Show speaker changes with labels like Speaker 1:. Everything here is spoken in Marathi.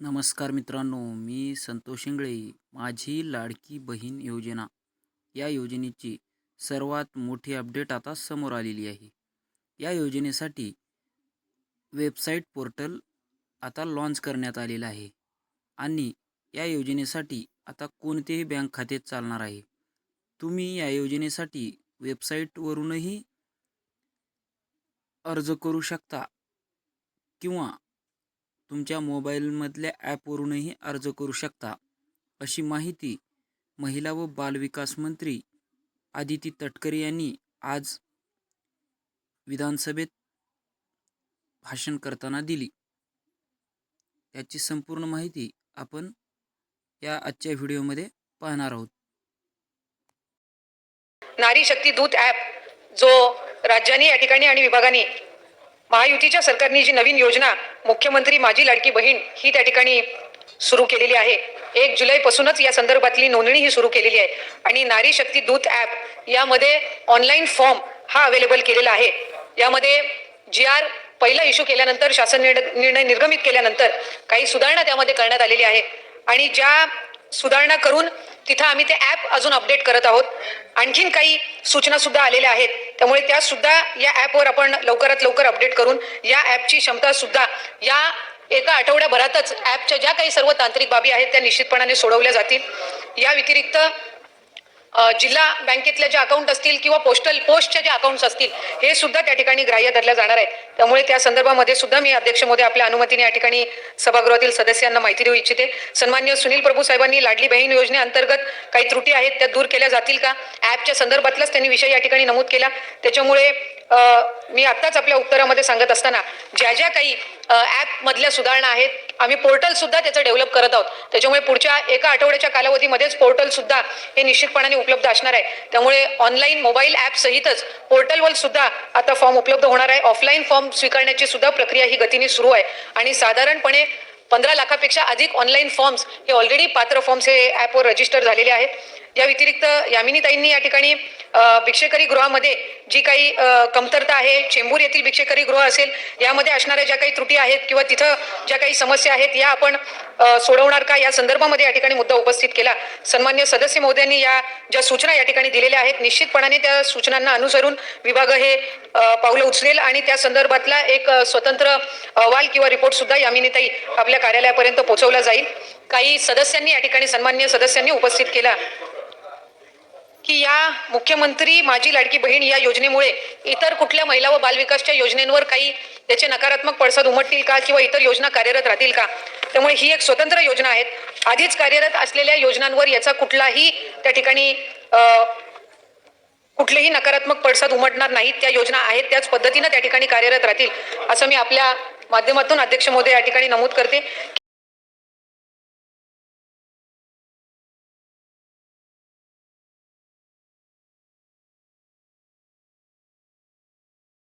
Speaker 1: नमस्कार मित्रांनो मी संतोष इंगळे माझी लाडकी बहीण योजना. या योजनेची सर्वात मोठी अपडेट आता समोर आलेली आहे. या योजनेसाठी वेबसाईट पोर्टल आता लॉन्च करण्यात आलेलं आहे आणि या योजनेसाठी आता कोणतेही बँक खाते चालणार आहे. तुम्ही या योजनेसाठी वेबसाईटवरूनही अर्ज करू शकता किंवा तुमच्या मोबाईलमधल्या ॲपवरूनही अर्ज करू शकता. अशी माहिती महिला व बालविकास मंत्री आदिती तटकरे यांनी आज विधानसभेत भाषण करताना दिली. याची संपूर्ण माहिती आपण या आजच्या व्हिडिओमध्ये पाहणार आहोत.
Speaker 2: नारी शक्ती दूत ॲप जो राज्याने या ठिकाणी आणि विभागाने महायुतीच्या सरकारने जी नवीन योजना मुख्यमंत्री माझी लाडकी बहीण ही त्या ठिकाणी सुरू केलेली आहे. एक जुलैपासूनच या संदर्भातली नोंदणी ही सुरू केलेली आहे. आणि नारी शक्ती दूत ॲप यामध्ये ऑनलाईन फॉर्म हा अवेलेबल केलेला आहे. यामध्ये जी आर पहिला इश्यू केल्यानंतर शासन निर्णय निर्णय निर्गमित केल्यानंतर काही सुधारणा त्यामध्ये करण्यात आलेली आहे. आणि ज्या सुधारणा करून तिथं आम्ही ते ॲप अजून अपडेट करत आहोत. आणखीन काही सूचना सुद्धा आलेल्या आहेत. त्यामुळे त्या सुद्धा या ॲपवर आपण लवकरात लवकर अपडेट करून या ॲपची क्षमता सुद्धा या एका आठवड्याभरातच ॲपच्या ज्या काही सर्व तांत्रिक बाबी आहेत त्या निश्चितपणाने सोडवल्या जातील. या व्यतिरिक्त जिल्हा बँकेतल्या ज्या अकाउंट असतील किंवा पोस्टल पोस्टच्या ज्या अकाउंट्स असतील हे सुद्धा त्या ठिकाणी ग्राह्य धरल्या जाणार आहे. त्यामुळे त्या संदर्भामध्ये सुद्धा मी अध्यक्ष मोदी आपल्या अनुमतीने या ठिकाणी सभागृहातील सदस्यांना माहिती देऊ इच्छिते. सन्मान्य सुनील प्रभू साहेबांनी लाडली बहीण योजनेअंतर्गत काही त्रुटी आहेत त्या दूर केल्या जातील का? ॲपच्या संदर्भातलाच त्यांनी विषय या ठिकाणी नमूद केला. त्याच्यामुळे मी आत्ताच आपल्या उत्तरामध्ये सांगत असताना ज्या ज्या काही ॲपमधल्या सुधारणा आहेत आम्ही पोर्टल सुद्धा त्याचं डेव्हलप करत आहोत. त्याच्यामुळे पुढच्या एका आठवड्याच्या कालावधीमध्येच पोर्टल सुद्धा हे निश्चितपणाने उपलब्ध असणार आहे. त्यामुळे ऑनलाईन मोबाईल ॲप सहितच पोर्टलवर सुद्धा आता फॉर्म उपलब्ध होणार आहे. ऑफलाईन फॉर्म स्वीकारण्याची सुद्धा प्रक्रिया ही गतीने सुरू आहे. आणि साधारणपणे पंधरा लाखापेक्षा अधिक ऑनलाईन फॉर्म्स हे ऑलरेडी पात्र फॉर्म्स हे ॲपवर रजिस्टर झालेले आहेत. या व्यतिरिक्त यामिनीताईंनी या ठिकाणी भिक्षेकरी गृहामध्ये जी काही कमतरता आहे चेंबूर येथील भिक्षेकरी गृह असेल यामध्ये असणाऱ्या ज्या काही त्रुटी आहेत किंवा तिथं ज्या काही समस्या आहेत या आपण सोडवणार का? या संदर्भामध्ये या ठिकाणी मुद्दा उपस्थित केला. सन्मान्य सदस्य महोदयांनी या ज्या सूचना या ठिकाणी दिलेल्या आहेत निश्चितपणाने त्या सूचनांना अनुसरून विभाग हे पावलं उचलेल आणि त्या संदर्भातला एक स्वतंत्र अहवाल किंवा रिपोर्ट सुद्धा यामिनीताई आपल्या कार्यालयापर्यंत पोहोचवला जाईल. काही सदस्यांनी या ठिकाणी सन्मान्य सदस्यांनी उपस्थित केला. की या मुख्यमंत्री माझी लाडकी बहीण या योजनेमुळे इतर कुठल्या महिला व बालविकासच्या योजनेवर काही त्याचे नकारात्मक पडसाद उमटतील का किंवा इतर योजना कार्यरत राहतील का? त्यामुळे ही एक स्वतंत्र योजना आहेत आधीच कार्यरत असलेल्या योजनांवर याचा कुठलाही त्या ठिकाणी कुठलेही नकारात्मक पडसाद उमटणार नाहीत. त्या योजना आहेत त्याच पद्धतीनं त्या ठिकाणी कार्यरत राहतील असं मी आपल्या माध्यमातून अध्यक्ष मोदी या ठिकाणी नमूद करते.